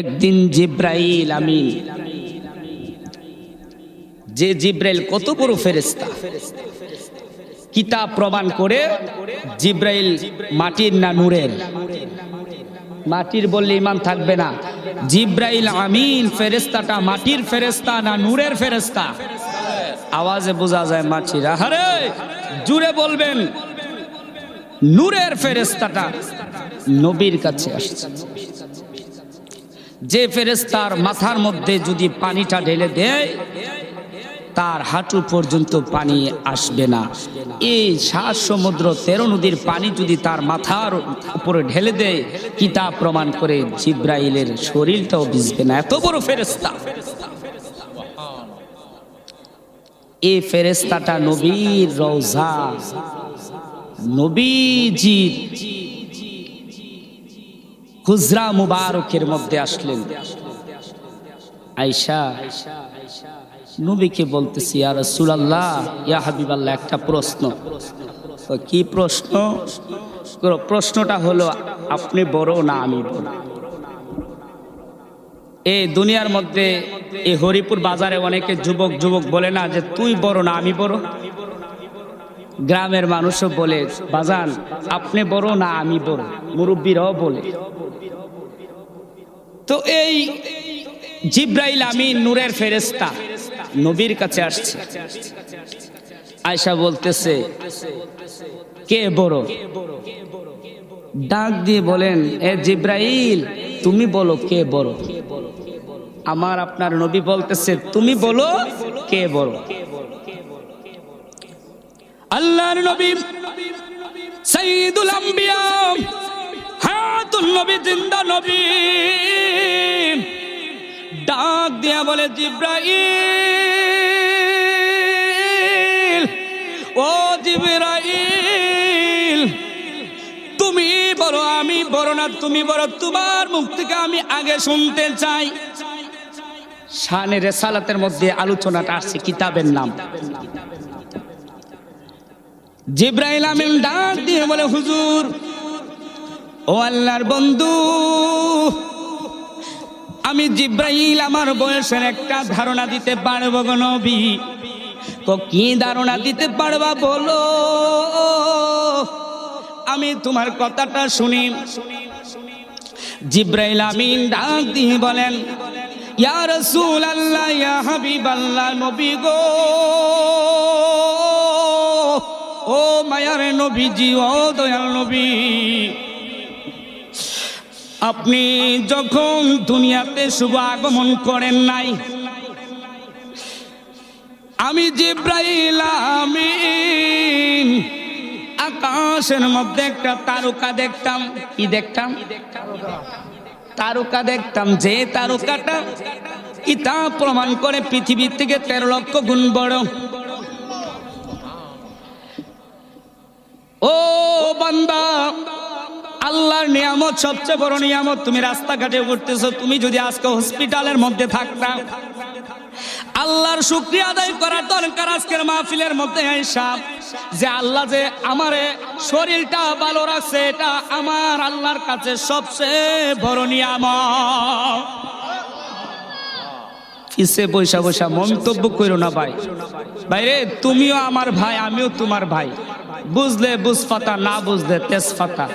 একদিন জিব্রাইল আমিন যে জিব্রাইল কত বড় ফেরেস্তা কিতাব প্রমাণ করে জিব্রাইল মাটির না নূরের। মাটির বললে ইমান থাকবে না। জিব্রাইল আমিন ফেরেস্তাটা মাটির ফেরেস্তা না নূরের ফেরেস্তা আওয়াজে বোঝা যায় মাটির। আহারে, জুড়ে বলবেন, নূরের ফেরেস্তাটা নবীর কাছে আসছে। যে ফেরেস্তার মাথার মধ্যে যদি পানিটা ঢেলে দেয়, তার হাঁটু পর্যন্ত পানি আসবে না। এই সাত সমুদ্র তেরো নদীর পানি যদি তার মাথার উপরে ঢেলে দেয় কিতাব প্রমাণ করে জিব্রাইলের শরীরটাও ভিজবে না? এত বড় ফেরেস্তা এই ফেরেস্তাটা নবীর রওজা, নবীজির হুজরা মুবারকের মধ্যে আসলেন। আইসা নবীকে বলতেছি আর সুলাল্লাহ ইয়া হাবিবাল্লাহ, একটা প্রশ্ন। কি প্রশ্ন? প্রশ্নটা হলো, আপনি বড় না আমি বড়? এই দুনিয়ার মধ্যে এই হরিপুর বাজারে অনেকে যুবক যুবক বলে না যে, তুই বড় না আমি বড়? গ্রামের মানুষও বলে, বাজান, আপনি বড় না আমি বড়। মুরব্বীরাও বলে। তো এই জিব্রাইল আমি নূরের ফেরেস্তা নবীর কাছে আসছে। আয়সা বলতেছে, কে বড়? ডাক দিয়ে বলেন, এ জিব্রাইল, তুমি বলো কে বড়? আমার আপনার নবী বলতেছে, তুমি বলো কে বড়? আল্লাহর নবী সাইদুল আম্বিয়া হাতুল নবী, জিন্দা নবী বলে, জিব্রাইল, ও জিব্রাইল, তুমি বড়, আমি বড় না, তুমি বড়, তোমার মুখ থেকে আমি আগে শুনতে চাই। শানে রেসালাতের মধ্যে আলোচনাটা আসছে, কিতাবের নাম। জিব্রাইল আমিন ডাক দিয়ে বলে, হুজুর, ও আল্লাহর বন্ধু আমি জিব্রাইল, আমার বয়সের একটা ধারণা দিতে পারব গো নবী। তো কি ধারণা দিতে পারবা বলো? আমি তোমার কথাটা শুনি। জিব্রাইল আমিন ডাক দিয়ে বলেন, ইয়া রাসূল আল্লাহ ইয়া হাবিব আল্লাহ নবী গো। ও মায়ার নবীজি, ও দয়াল নবী আপনি যখন দুনিয়াতে শুভ আগমন করেন নাই, আমি জিব্রাইল আমিন, আকাশের মধ্যে একটা তারকা দেখতাম। কি দেখতাম? তারকা দেখতাম, যে তারকাটা কিতাব প্রমাণ করে পৃথিবীর থেকে তেরো লক্ষ গুণ বড়। ও বান্দা আল্লাহর নিয়ামত সবচেয়ে বড় নিয়ামত। তুমি রাস্তাঘাটে উঠতেছো তুমি যদি আজকে হসপিটালের মধ্যে থাকতা। আল্লাহর শুক্রিয়া আদায় করার দরকার আজকের মাহফিলের মধ্যে সাপ যে আল্লাহ যে আমারে শরীরটা ভালো রাখছে, এটা আমার আল্লাহর কাছে সবচেয়ে বড় নিয়ামত। কিসে বৈশা বৈশা মন্তব্য করো না ভাই। ভাইরে, তুমিও আমার ভাই, আমিও তোমার ভাই। বুঝলে বুঝফাতা, না বুঝলে তেজফাতা।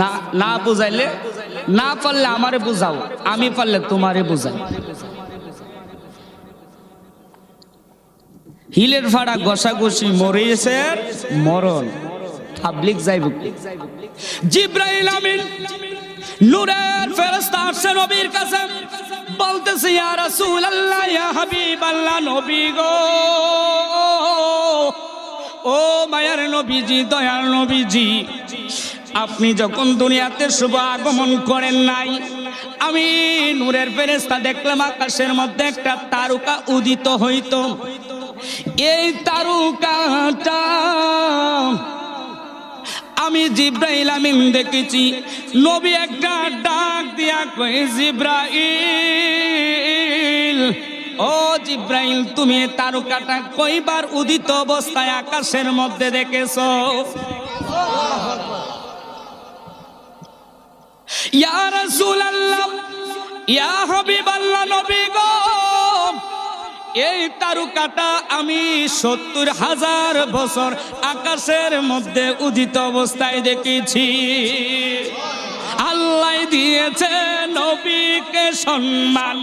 না না বুঝাইলে, না পারলে আমারে বুঝাও, আমি পারলে তোমারে বুঝাই। হিলের ফাড়া ঘষাঘষি মরিয়েছে, মরণ। পাবলিক যাইব? জিব্রাইল আমিন, নূরের ফেরেশতা আসছে নবীর কাছে। বলতেছে, ইয়া রাসূলুল্লাহ নবী গো। ও মায়ার নবীজি, দয়ার নবীজি, আপনি যখন দুনিয়াতে শুভ আগমন করেন নাই, আমি নূরের ফেরেশতা দেখলাম, আকাশের মধ্যে একটা তারকা উদিত হইতো। এই তারকাটা আমি জিব্রাইল আমিন দেখেছি। নবী একটা ডাক দিয়া কই জিব্রাইল, ও জিব্রাইল, তুমি তারকাটা কইবার উদিত অবস্থায় আকাশের মধ্যে দেখেছ? ইয়া রাসূলুল্লাহ, ইয়া হাবিব আল্লাহ নবী এই তারুকাটা আমি সত্তর হাজার বছর আকাশের মধ্যে উদিত অবস্থায় দেখেছি। আল্লাহ দিয়েছে নবীকে সম্মান,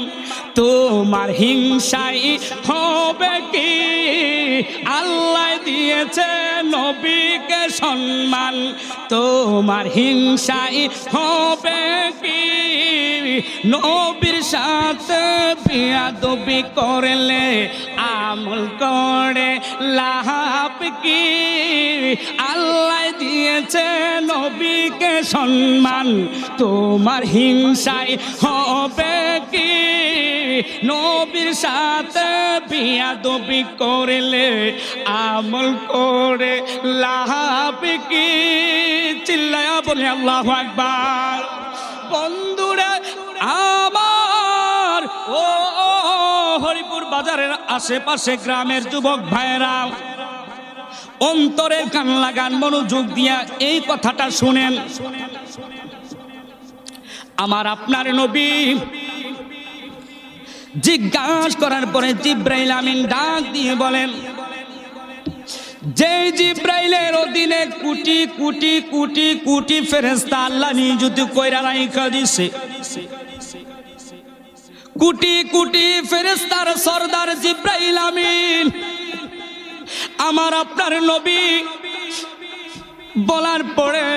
তোমার হিংসাই হবে কি? আল্লাহ দিয়েছে নবীকে সম্মান, তোমার হিংসাই হবে কি? নবীর সাথে বিয়াদবি করলে আমল করে লাভ কি? আল্লাহ দিয়েছে নবীকে সম্মান, তোমার হিংসায় হবে কি? নবীর সাথে বিয়াদবি করলে আমল করে লাহাপ কি? চিল্লায়া বলে আল্লাহ আকবার। বাজারের আশেপাশে গ্রামের যুবক ভাইয়েরা, অন্তরের কান লাগান, মনোযোগ দিয়া এই কথাটা শুনেন। আমার আপনার নবী জিজ্ঞাসা করার পরে জিব্রাইল আমিন ডাক দিয়ে বলেন যে জিব্রাইলের অধীনে কোটি কোটি কোটি কোটি ফেরেস্তা আল্লাহ নিযুক্ত কইরা রাইখা দিছে কোটি কোটি ফেরেস্তার সর্দার জিব্রাইল আমিন। আমার আপনার নবী বলার পরে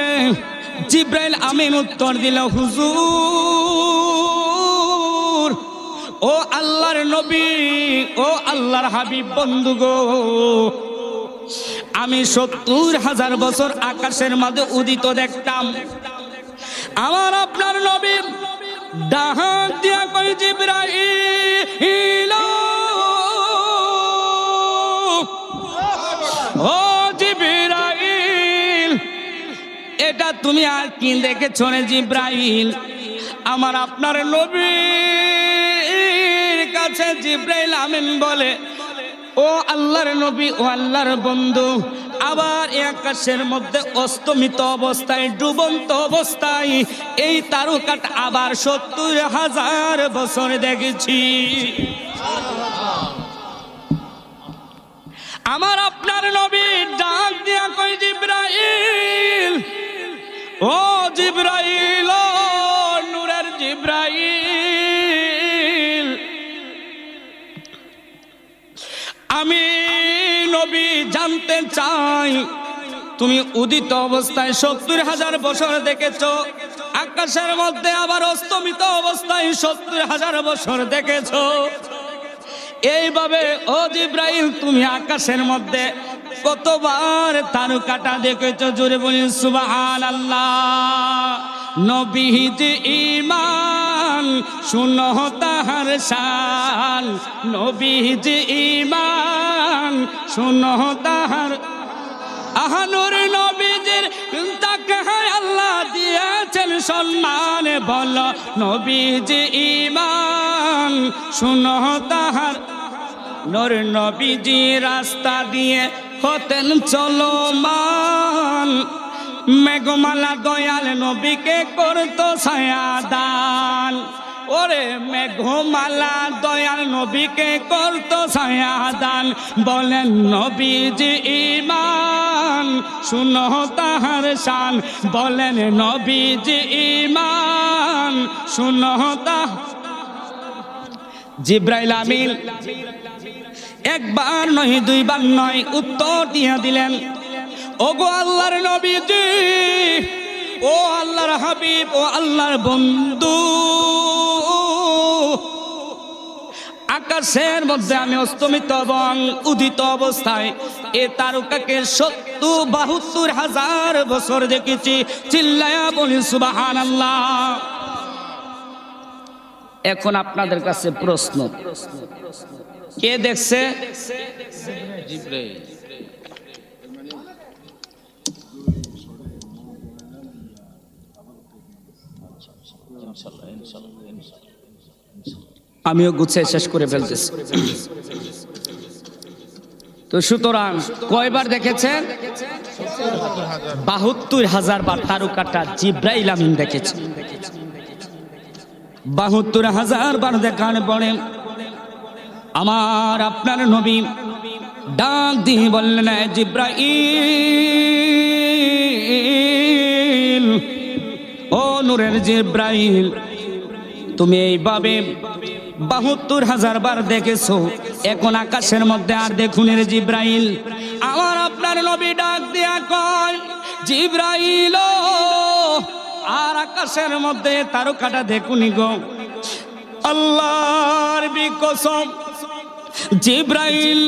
জিব্রাইল আমিন উত্তর দিল, হুজুর, ও আল্লাহর নবী, ও আল্লাহর হাবিব বন্ধু গো, আমি সত্তর হাজার বছর আকাশের মাঝে উদিত দেখতাম। আমার আপনার ডাহাত দিয়া কই জিব্রাইল। ও জিব্রাইল, এটা তুমি আর কি দেখেছ রে জিব্রাইল? আমার আপনার নবীর কাছে জিব্রাইল আমিন বলে, ও আল্লাহর নবী, ও আল্লাহর বন্ধু আবার আকাশের মধ্যে অস্তমিত অবস্থায়, ডুবন্ত অবস্থায়, এই তারকাটা আবার সত্তর হাজার বছর দেখেছি। আমার আপনার নবী ডাক দিয়া কই জিব্রাইল, ও জিব্রাইল, নূরের জিব্রাইল, আমি জানতে চাই। তুমি উদিত অবস্থায় সত্তর হাজার বছর দেখেছ। আকাশের মধ্যে আবার অস্তমিত অবস্থায় সত্তর হাজার বছর দেখেছ। এইভাবে ও জিব্রাইল, তুমি আকাশের মধ্যে কতবার তারকাটা দেখেছ জোরে বলি সুবাহান আল্লাহ নবীজ ইমান শুনো তাহার শান। নবীজ ইমান শুনো তাহার। আহানুর নবীজির তাকে আল্লাহ দিয়েছেন সম্মান। বল, নবীজ ইমান শুনো তাহার। নর নবীজি রাস্তা দিয়ে হতেন চলমান। মেঘমালা দয়াল নবীকে করতো ছায়াদান ওরে মেঘমালা দয়াল নবীকে করতো ছায়াদান বলেন নবীজি ইমান শুনো তাহার শান। বলেন নবীজি ইমান শুনো তাহ জিব্রাইল আমিন। একবার নয়, দুইবার নয়, উত্তর দিয়া দিলেন। ওগো আল্লাহর নবীজি, ও আল্লাহর হাবিব, ও আল্লাহর বন্ধু। আকাশের মধ্যে আমি অস্তমিত এবং উদিত অবস্থায় এ তারকাকে সত্তর, বাহাত্তর হাজার বছর দেখেছি। চিল্লায়া বলি সুবাহান আল্লাহ এখন আপনাদের কাছে প্রশ্ন। কে দেখছে? আমিও গুছিয়ে শেষ করে ফেলতেছি। তো সুতরাং কয়বার দেখেছেন? বাহাত্তর হাজার বার তারকাটা জিব্রাইল আমিন দেখেছে। বাহাত্তর হাজার বার দেখার পরে আমার আপনার নবী ডাক দিয়ে বললেন জিব্রাইল! নূরের জিব্রাইল, তুমি এইভাবে বাহাত্তর হাজার বার দেখেছ। এখন আকাশের মধ্যে আর দেখুন রে জিব্রাইল। আমার আপনার নবী ডাক দিয়া কয়, জিব্রাইল, আর আকাশের মধ্যে তারকাটা দেখুনি গো। আল্লাহর বিকসম জিব্রাইল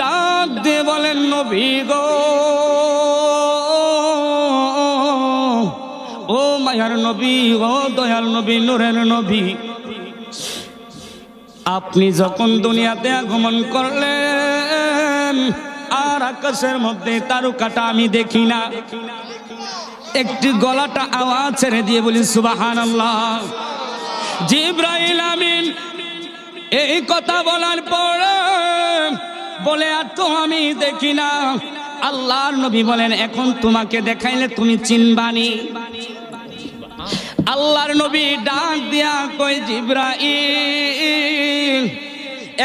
ডাক দিয়ে বলেন, নবী গো। ও মায়ার নবী, ও দয়াল নবী, নূরের নবী, আপনি যখন দুনিয়াতে আগমন করলেন, আর আকাশের মধ্যে তারকাটা আমি দেখি না। একটি গলাটা আওয়াজ ছেড়ে দিয়ে বলি সুবাহান জিব্রাইল আমিন, এই কথা বলার পর বলে, আর তো আমি দেখি না। আল্লাহর নবী বলেন, এখন তোমাকে দেখাইলে তুমি চিনবানি। আল্লাহর নবী ডাক দিয়া কই জিব্রাইল,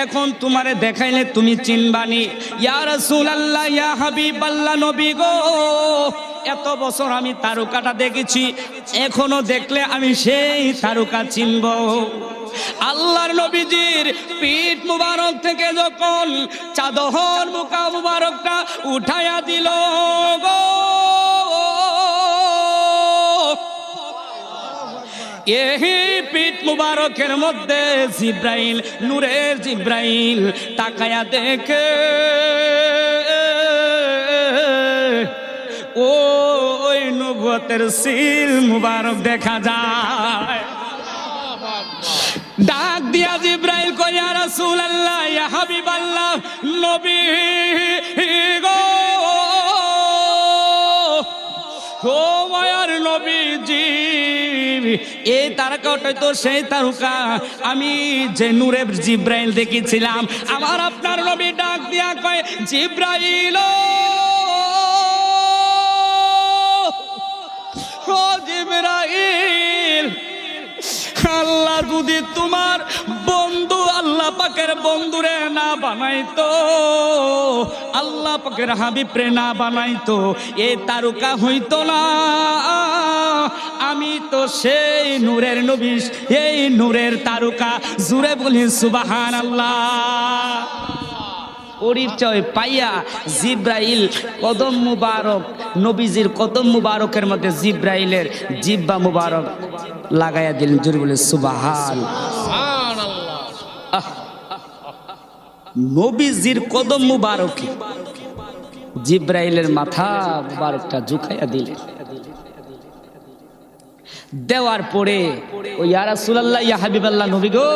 এখন তোমারে দেখাইলে তুমি চিনবানি। ইয়া রাসূলুল্লাহ, ইয়া হাবিব আল্লাহ নবী গো, এত বছর আমি তারকাটা দেখেছি, এখনও দেখলে আমি সেই তারকা চিনব। আল্লাহর নবীজির পিঠ মুবারক থেকে যখন চাদর মুখা মুবারকটা উঠাইয়া দিল গো এই পিঠ মুবারকের মধ্যে জিব্রাইল, নূরের জিব্রাইল তাকায়া দেখে। ও ওই নবুয়তের সিল মুবারক দেখা যায়। ডাক দিয়া জিব্রাইল কইয়া রাসূলুল্লাহ, ইয়া হাবিবাল্লাহ, নবী গো এই তারকাটাই তো সেই তারকা। আমি যে নূরের জিব্রাইল দেখেছিলাম, আমার আপনার নবী ডাক দিয়া কয়, জিব্রাইল, ও জিব্রাইল, আল্লাহ যদি তোমার বন্ধু আল্লাহ পাকের বন্ধুরে না বানাইতো, আল্লাহ পাকের হাবিবরে না বানাইতো, এ তারকা হইতো না। আমি তো সেই নূরের নবী, এই নূরের তারকা। জুড়ে বলি সুবাহান আল্লাহ পরিচয় পাইয়া জিব্রাইল কদম মুবারক, নবীজির কদম মুবারকের মধ্যে জিব্রাইলের জিব্বা মুবারক লাগাইয়া দিলেন। জোরে বলে, সুবাহান। নবীজির কদম মুবারকে জিব্রাইলের মাথা মুবারকটা ঝুঁকাইয়া দিলেন। দেওয়ার পরে ও ইয়ারা সুলাল্লাহ ইয়া হাবিবাল্লাহ নবী গো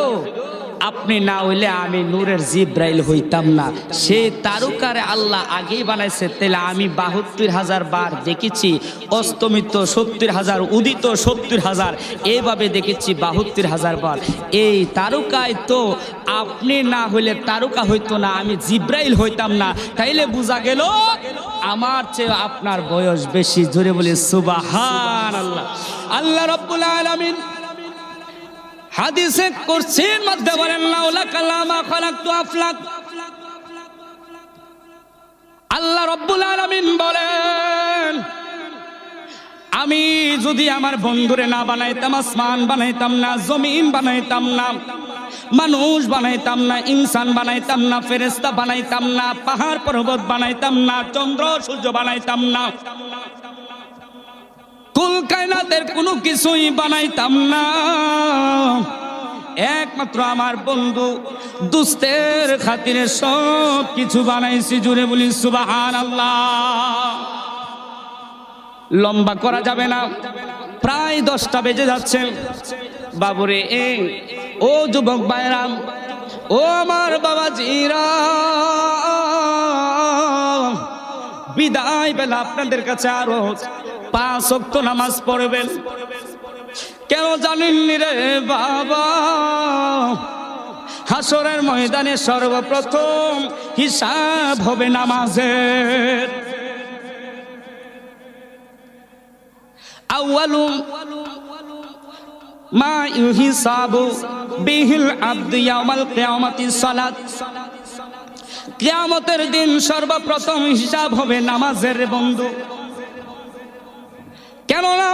আপনি না হইলে আমি নূরের জিব্রাইল হইতাম না। সে তারকারে আল্লাহ আগেই বানাইছে। তাহলে আমি বাহাত্তর হাজার বার দেখেছি, অস্তমিত সত্তর হাজার, উদিত সত্তর হাজার এইভাবে দেখেছি বাহাত্তর হাজার বার। এই তারকায় তো আপনি না হইলে তারকা হইতো না, আমি জিব্রাইল হইতাম না। তাইলে বোঝা গেল, আমার চেয়ে আপনার বয়স বেশি। জোরে বলে সুবাহান আল্লাহ আল্লাহ রব্বুল আলামিন হাদিসে কুরসির মধ্যে বলেন, লাউলা কালামা খালাকতু আফলাক। আল্লাহ রব্বুল আলামিন বলেন, আমি যদি আমার বন্ধুরে না বানাইতাম, আসমান বানাইতাম না, জমিন বানাইতাম না, মানুষ বানাইতাম না, ইনসান বানাইতাম না ফেরেস্তা বানাইতাম না, পাহাড় পর্বত বানাইতাম না, চন্দ্র সূর্য বানাইতাম না কুল কায়নাতের কোনো কিছুই বানাইতাম না। একমাত্র আমার বন্ধু দুস্তের খাতিরে সব কিছু বানাইছি জুড়ে বলি সুবাহান আল্লাহ লম্বা করা যাবে না। প্রায় দশটা বেজে যাচ্ছে। বাবুরে, এ, ও যুবক বাইরাম ও আমার বাবা জিরা বিদায় বেলা আপনাদের কাছে আরও পাঁচ অক্ত নামাজ পড়বেন। কেন জানেননি রে বাবা? হাসরের ময়দানে সর্বপ্রথম হিসাব হবে নামাজের। আউয়ালু মা ইউহিসাবু বিহিল আবদু ইয়াউমাল কিয়ামাতি সালাত। কিয়ামতের দিন সর্বপ্রথম হিসাব হবে নামাজের বন্ধু। কেননা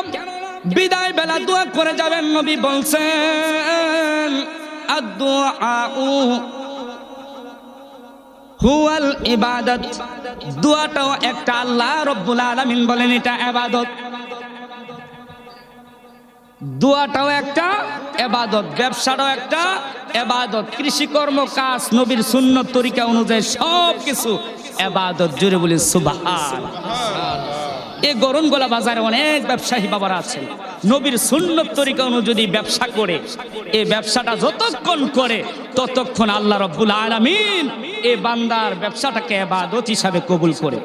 বিদায় বেলা দোয়া করে যাবেন নবী বলছেন হুয়াল ইবাদত। দোয়াটাও একটা আল্লাহ রব্বুল আলামিন বলেন এটা ইবাদত। দোয়াটাও একটা এবাদত ব্যবসাটাও একটা এবাদত কৃষিকর্ম, কাজ, নবীর সুন্নত, তরিকা অনুযায়ী সব কিছু এবাদত জুড়ে বলি সুবাহান। এই গরম গলা বাজারে অনেক ব্যবসায়ী বাবারা আছেন। নবীর সুন্নত তরিকা অনুযায়ী ব্যবসা করে, এই ব্যবসাটা যতক্ষণ করে, ততক্ষণ আল্লাহ রব্বুল আলামিন এ বান্দার ব্যবসাটাকে এবাদত হিসাবে কবুল করে।